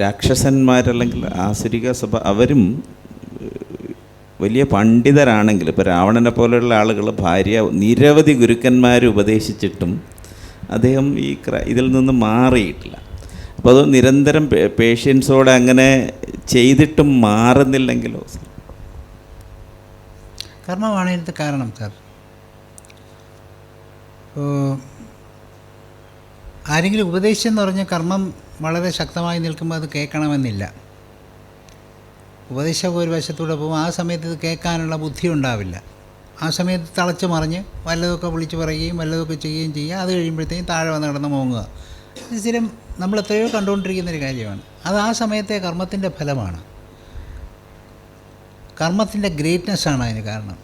രാക്ഷസന്മാരല്ലെങ്കിൽ ആസുരിക സഭ അവരും വലിയ പണ്ഡിതരാണെങ്കിൽ ഇപ്പോൾ രാവണനെ പോലെയുള്ള ആളുകൾ ഭാര്യ നിരവധി ഗുരുക്കന്മാർ ഉപദേശിച്ചിട്ടും അദ്ദേഹം ഈ ഇതിൽ നിന്ന് മാറിയിട്ടില്ല. അപ്പോൾ അത് നിരന്തരം പേഷ്യൻസോടെ അങ്ങനെ ചെയ്തിട്ടും മാറുന്നില്ലെങ്കിലോ? കർമ്മമാണ് ഇതിന്റെ കാരണം സർ. ആരെങ്കിലും ഉപദേശിച്ചെന്ന് പറഞ്ഞാൽ കർമ്മം വളരെ ശക്തമായി നിൽക്കുമ്പോൾ അത് കേൾക്കണമെന്നില്ല. ഉപദേശം ഒരു വശത്തൂടെ പോകും ആ സമയത്ത് ഇത് കേൾക്കാനുള്ള ബുദ്ധി ഉണ്ടാവില്ല ആ സമയത്ത് തളച്ച് മറിഞ്ഞ് വല്ലതൊക്കെ വിളിച്ച് പറയുകയും വല്ലതൊക്കെ ചെയ്യുകയും ചെയ്യുക അത് കഴിയുമ്പോഴത്തേക്കും താഴെ വന്ന് കിടന്ന് മോങ്ങുക. ഇത് സ്ഥിരം നമ്മൾ എത്രയോ കണ്ടുകൊണ്ടിരിക്കുന്നൊരു കാര്യമാണ്. അത് ആ സമയത്തെ കർമ്മത്തിന്റെ ഫലമാണ്. കർമ്മത്തിന്റെ ഗ്രേറ്റ്നെസ്സാണ് അതിന് കാരണം.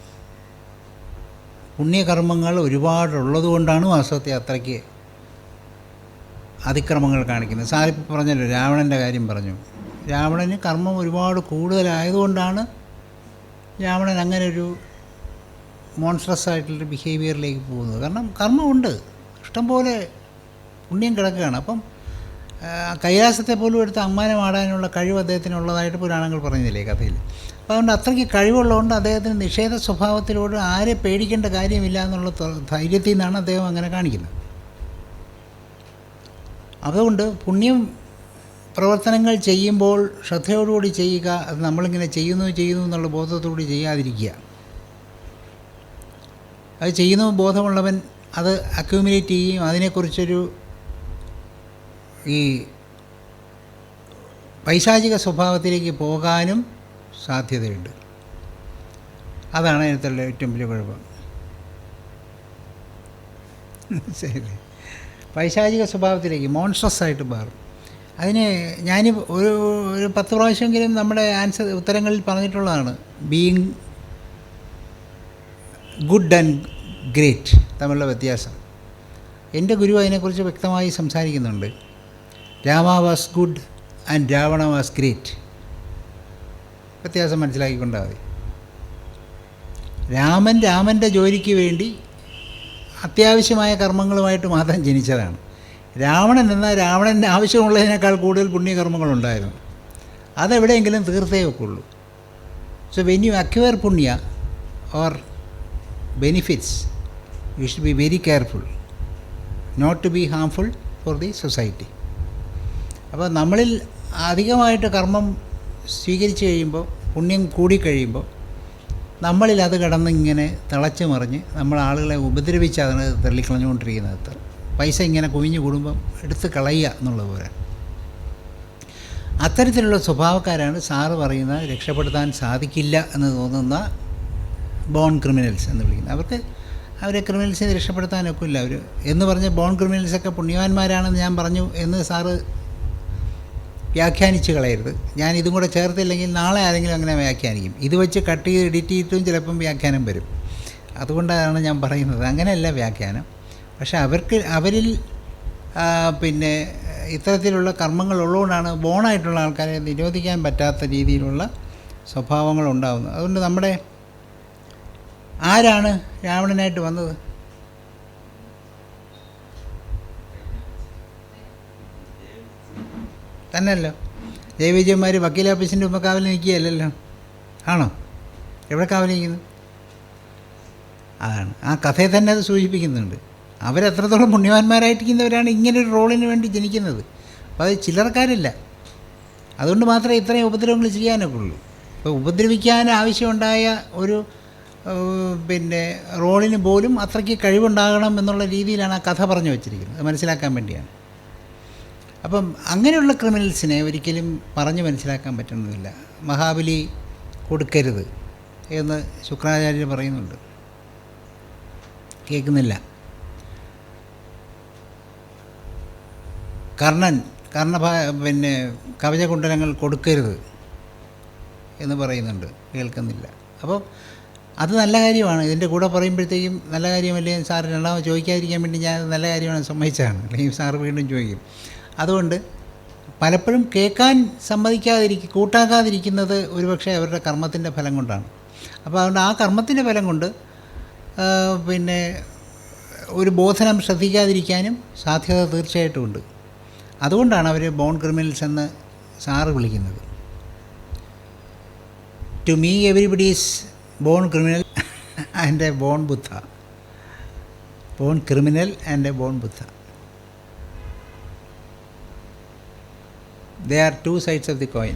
പുണ്യകർമ്മങ്ങൾ ഒരുപാടുള്ളതുകൊണ്ടാണ് വാസ്തവത്തെ അത്രയ്ക്ക് അതിക്രമങ്ങൾ കാണിക്കുന്നത്. സാറിപ്പോൾ പറഞ്ഞല്ലോ രാവണന്റെ കാര്യം പറഞ്ഞു. രാവണന് കർമ്മം ഒരുപാട് കൂടുതലായതുകൊണ്ടാണ് രാവണൻ അങ്ങനെ ഒരു മോൺസ്ട്രസ് ആയിട്ടുള്ളൊരു ബിഹേവിയറിലേക്ക് പോകുന്നത്. കാരണം കർമ്മമുണ്ട്. ഇഷ്ടംപോലെ പുണ്യം കിടക്കുകയാണ്. അപ്പം കൈലാസത്തെ പോലും എടുത്ത് അമ്മാനമാടാനുള്ള കഴിവ് അദ്ദേഹത്തിനുള്ളതായിട്ട് പുരാണങ്ങൾ പറഞ്ഞില്ലേ കഥയിൽ. അപ്പോൾ അതുകൊണ്ട് അത്രയ്ക്ക് കഴിവുള്ളതുകൊണ്ട് അദ്ദേഹത്തിന് നിഷേധ സ്വഭാവത്തിലൂടെ ആരെ പേടിക്കേണ്ട കാര്യമില്ല എന്നുള്ള ധൈര്യത്തിൽ നിന്നാണ് അദ്ദേഹം അങ്ങനെ കാണിക്കുന്നത്. അതുകൊണ്ട് പുണ്യം പ്രവർത്തനങ്ങൾ ചെയ്യുമ്പോൾ ശ്രദ്ധയോടുകൂടി ചെയ്യുക അത് നമ്മളിങ്ങനെ ചെയ്യുന്നു ചെയ്യുന്നു എന്നുള്ള ബോധത്തോടുകൂടി ചെയ്യാതിരിക്കുക. അത് ചെയ്യുന്ന ബോധമുള്ളവൻ അത് അക്യൂമുലേറ്റ് ചെയ്യുകയും അതിനെക്കുറിച്ചൊരു ഈ പൈശാചിക സ്വഭാവത്തിലേക്ക് പോകാനും സാധ്യതയുണ്ട്. അതാണ് അതിനകത്തുള്ള ഏറ്റവും വലിയ കുഴപ്പം. ശരി പൈശാചിക സ്വഭാവത്തിലേക്ക് മോൺസ്ട്രസ് ആയിട്ട് മാറും. അതിന് ഞാൻ ഒരു ഒരു പത്ത് പ്രാവശ്യമെങ്കിലും നമ്മുടെ ആൻസർ ഉത്തരങ്ങളിൽ പറഞ്ഞിട്ടുള്ളതാണ് ബീയിങ് ഗുഡ് ആൻഡ് ഗ്രേറ്റ് തമ്മിലുള്ള വ്യത്യാസം. എന്റെ ഗുരു അതിനെക്കുറിച്ച് വ്യക്തമായി സംസാരിക്കുന്നുണ്ട് Rama was good and Ravana was great വ്യത്യാസം മനസ്സിലാക്കിക്കൊണ്ടാൽ മതി. രാമൻ രാമന്റെ ജോലിക്ക് വേണ്ടി അത്യാവശ്യമായ കർമ്മങ്ങളുമായിട്ട് മാത്രം ജനിച്ചതാണ്. രാവണൻ എന്നാൽ രാവണന്റെ ആവശ്യമുള്ളതിനേക്കാൾ കൂടുതൽ പുണ്യകർമ്മങ്ങളുണ്ടായിരുന്നു. അതെവിടെയെങ്കിലും തീർത്തേ വെക്കുള്ളൂ so when you acquire punya or benefits you should be very careful not to be harmful for the society അപ്പോൾ നമ്മളിൽ അധികമായിട്ട് കർമ്മം സ്വീകരിച്ചു കഴിയുമ്പോൾ പുണ്യം കൂടിക്കഴിയുമ്പോൾ നമ്മളിൽ അത് കിടന്ന് ഇങ്ങനെ തിളച്ച് മറിഞ്ഞ് നമ്മൾ ആളുകളെ ഉപദ്രവിച്ച് അതിന് തള്ളിക്കളഞ്ഞുകൊണ്ടിരിക്കുന്നത് പൈസ ഇങ്ങനെ കുവിഞ്ഞു കൂടുമ്പം എടുത്ത് കളയുക എന്നുള്ളത് പോലെ അത്തരത്തിലുള്ള സ്വഭാവക്കാരാണ് സാറ് പറയുന്ന രക്ഷപ്പെടുത്താൻ സാധിക്കില്ല എന്ന് തോന്നുന്ന ബോൺ ക്രിമിനൽസ് എന്ന് വിളിക്കുന്നത്. അവർക്ക് അവരെ ക്രിമിനൽസിനെ രക്ഷപ്പെടുത്താനൊക്കില്ല. അവർ എന്ന് പറഞ്ഞ് ബോൺ ക്രിമിനൽസൊക്കെ പുണ്യവാന്മാരാണെന്ന് ഞാൻ പറഞ്ഞു എന്ന് സാറ് വ്യാഖ്യാനിച്ച് കളയരുത്. ഞാൻ ഇതും കൂടെ ചേർത്തില്ലെങ്കിൽ നാളെ ആരെങ്കിലും അങ്ങനെ വ്യാഖ്യാനിക്കും. ഇത് വെച്ച് കട്ട് ചെയ്ത് എഡിറ്റ് ചെയ്തിട്ടും ചിലപ്പം വ്യാഖ്യാനം വരും. അതുകൊണ്ടാണ് ഞാൻ പറയുന്നത്. അങ്ങനെയല്ല വ്യാഖ്യാനം. പക്ഷേ അവർക്ക് അവരിൽ പിന്നെ ഇത്തരത്തിലുള്ള കർമ്മങ്ങൾ ഉള്ളതുകൊണ്ടാണ് ബോണായിട്ടുള്ള ആൾക്കാരെ നിരോധിക്കാൻ പറ്റാത്ത രീതിയിലുള്ള സ്വഭാവങ്ങൾ ഉണ്ടാകുന്നത് അതുകൊണ്ട് നമ്മുടെ ആരാണ് രാവണനായിട്ട് വന്നത്? തന്നെയല്ലോ. ജയവിജയന്മാർ വക്കീൽ ഓഫീസിന്റെ മുമ്പ് കാവൽ നിൽക്കുകയല്ലല്ലോ. ആണോ? എവിടെ കാവൽ നിൽക്കുന്നു? അതാണ്. ആ കഥയെ തന്നെ അത് സൂചിപ്പിക്കുന്നുണ്ട്. അവരെത്രത്തോളം പുണ്യവാന്മാരായിട്ടിരിക്കുന്നവരാണ് ഇങ്ങനൊരു റോളിന് വേണ്ടി ജനിക്കുന്നത്. അപ്പോൾ അത് ചിലർക്കാരില്ല. അതുകൊണ്ട് മാത്രമേ ഇത്രയും ഉപദ്രവങ്ങൾ ചെയ്യാനൊക്കെ ഉള്ളൂ അപ്പോൾ ഉപദ്രവിക്കാൻ ആവശ്യമുണ്ടായ ഒരു പിന്നെ റോളിന് പോലും അത്രയ്ക്ക് കഴിവുണ്ടാകണം എന്നുള്ള രീതിയിലാണ് ആ കഥ പറഞ്ഞു വച്ചിരിക്കുന്നത്. മനസ്സിലാക്കാൻ വേണ്ടിയാണ്. അപ്പം അങ്ങനെയുള്ള ക്രിമിനൽസിനെ ഒരിക്കലും പറഞ്ഞു മനസ്സിലാക്കാൻ പറ്റുന്നതില്ല. മഹാബലി കൊടുക്കരുത് എന്ന് ശുക്രാചാര്യർ പറയുന്നുണ്ട്. കേൾക്കുന്നില്ല. കർണൻ കർണഭാ പിന്നെ കവചകുണ്ടലങ്ങൾ കൊടുക്കരുത് എന്ന് പറയുന്നുണ്ട്. കേൾക്കുന്നില്ല. അപ്പോൾ അത് നല്ല കാര്യമാണ്. ഇതിന്റെ കൂടെ പറയുമ്പോഴത്തേക്കും നല്ല കാര്യമല്ലേ? സാർ രണ്ടാമത് ചോദിക്കാതിരിക്കാൻ വേണ്ടി ഞാൻ നല്ല കാര്യമാണ് സമ്മതിച്ചതാണ്. അല്ലെങ്കിൽ സാറ് വീണ്ടും ചോദിക്കും. അതുകൊണ്ട് പലപ്പോഴും കേൾക്കാൻ സമ്മതിക്കാതിരിക്കും കൂട്ടാക്കാതിരിക്കുന്നത് ഒരുപക്ഷെ അവരുടെ കർമ്മത്തിന്റെ ഫലം കൊണ്ടാണ്. അപ്പോൾ അതുകൊണ്ട് ആ കർമ്മത്തിന്റെ ഫലം കൊണ്ട് പിന്നെ ഒരു ബോധനം ശ്രദ്ധിക്കാതിരിക്കാനും സാധ്യത തീർച്ചയായിട്ടും ഉണ്ട് അതുകൊണ്ടാണ് അവർ ബോൺ ക്രിമിനൽസ് എന്ന് സാറ് വിളിക്കുന്നത്. To me everybody is born criminal and a born Buddha born criminal and a born Buddha they are two sides of the coin